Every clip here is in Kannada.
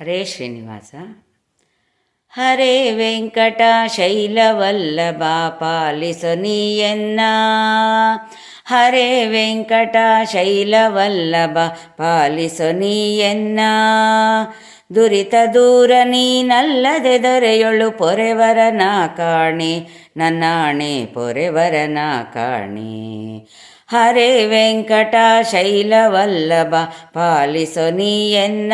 ಹರೇ ಶ್ರೀನಿವಾಸ. ಹರೇ ವೆಂಕಟ ಶೈಲವಲ್ಲಭ ಪಾಲಿಸು ನೀಯನ್ನ. ಹರೇ ವೆಂಕಟ ಶೈಲವಲ್ಲಭ ಪಾಲಿಸು ನೀಯನ್ನ. ದುರಿತ ದೂರ ನೀನಲ್ಲದೆ ದೊರೆಯೊಳು ಪೊರೆವರನ ಕಾಣೆ ನನ್ನಾಣೆ ಪೊರೆವರನ ಕಾಣೆ ಹರೇ ವೆಂಕಟ ಶೈಲವಲ್ಲಭ ಪಾಲಿಸು ನೀಯನ್ನ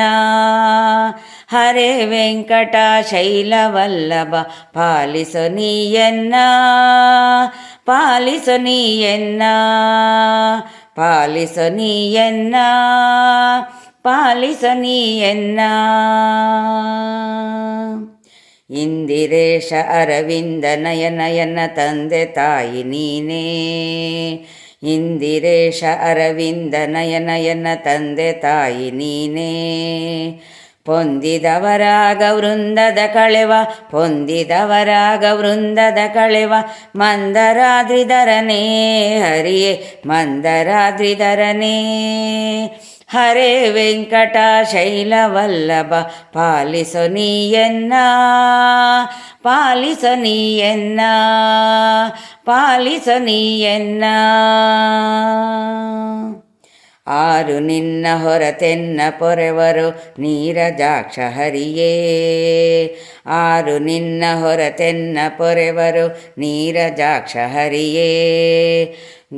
ಹರೇ ವೆಂಕಟ ಶೈಲವಲ್ಲಭ ಪಾಲಿಸು ನೀಯನ್ನ ಪಾಲಿಸು ನೀಯನ್ನ ಪಾಲಿಸು ನೀಯನ್ನ ಪಾಲಿಸು ನೀಯನ್ನ ಇಂದಿರೇಶ ಅರವಿಂದ ನಯನಯನ ತಂದೆ ತಾಯಿ ನೀನೇ ಇಂದಿರೇಶ ಅರವಿಂದ ನಯನಯನ ತಂದೆ ತಾಯಿ ನೀನೇ. ಪೊಂದಿದವರಾಗ ವೃಂದದ ಕಳೆವ, ಪೊಂದಿದವರಾಗ ವೃಂದದ ಕಳೆವ ಮಂದರಾದ್ರಿಧರನೇ ಹರಿಯೇ ಮಂದರಾದ್ರಿಧರನೇ ಹರೇ ವೆಂಕಟ ಶೈಲವಲ್ಲಭ, ಪಾಲಿಸು ನೀಯನ್ನ ಪಾಲಿಸು ನೀಯನ್ನ ಪಾಲಿಸು ನೀಯನ್ನ. ಆರು ನಿನ್ನ ಹೊರತೆನ್ನ ಪೊರೆವರು ನೀರಜಾಕ್ಷ ಹರಿಯೇ. ಆರು ನಿನ್ನ ಹೊರತೆನ್ನ ಪೊರೆವರು ನೀರಜಾಕ್ಷ ಹರಿಯೇ.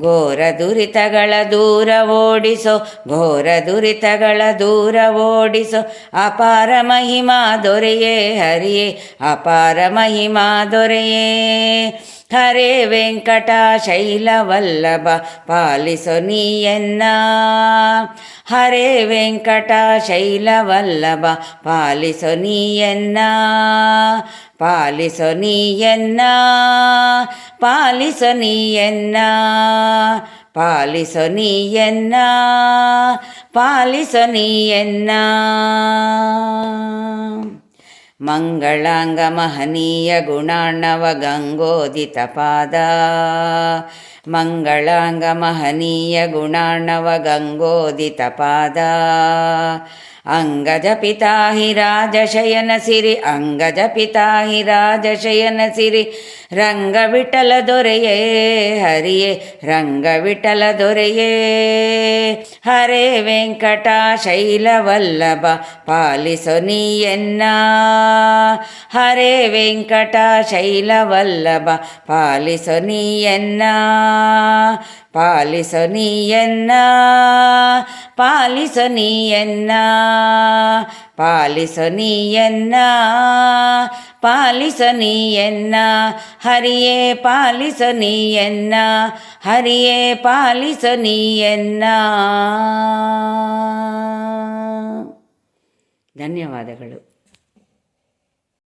ಘೋರ ದುರಿತಗಳ ದೂರ ಓಡಿಸೋ, ಘೋರ ದುರಿತಗಳ ದೂರ ಓಡಿಸೋ, ಅಪಾರ ಮಹಿಮಾ ದೊರೆಯೇ ಹರಿಯೇ, ಅಪಾರ ಮಹಿಮಾ ದೊರೆಯೇ. ಹರೇ ವೆಂಕಟ ಶೈಲವಲ್ಲಭ ಪಾಲಿಸು ನೀಯನ್ನ ಹರೇ ವೆಂಕಟ ಶೈಲವಲ್ಲಭ ಪಾಲಿಸು ನೀಯನ್ನ ಪಾಲಿಸು ನೀಯನ್ನ ಪಾಲಿಸು ನೀಯನ್ನ ಪಾಲಿಸು ನೀಯನ್ನ ಪಾಲಿಸು ನೀಯನ್ನ ಮಂಗಳಾಂಗ ಮಹನೀಯ ಗುಣಾರ್ಣವ ಗಂಗೋದಿತ ಪಾದ. ಮಂಗಳಾಂಗ అంగజ పితాహి రాజశయన సిరి అంగజ పితాహి రాజశయన సిరి రంగ విఠల దొరయే హరియే రంగ విఠల దొరయే. హరే వెంకట శైలవల్లభ పాలిసొనియన్నా హరే వెంకట శైలవల్లభ పాలిసొనియన్నా ಪಾಲಿಸನೀಯನ್ನ ನೀಯನ್ನ ಪಾಲಿಸನಿಯನ್ನ ವೆಂಕಟ ಶೈಲವಲ್ಲಭ ಪಾಲಿಸು ನೀಯನ್ನ ಪಾಲಿಸು ನೀಯನ್ನ ಪಾಲಿಸು ನೀಯನ್ನ ಪಾಲಿಸು ನೀಯನ್ನ ಪಾಲಿಸು ನೀಯನ್ನ ಹರಿಯೇ ಪಾಲಿಸನಿಯನ್ನ ಹರಿಯೇ ಪಾಲಿಸನಿಯನ್ನ. ಧನ್ಯವಾದಗಳು.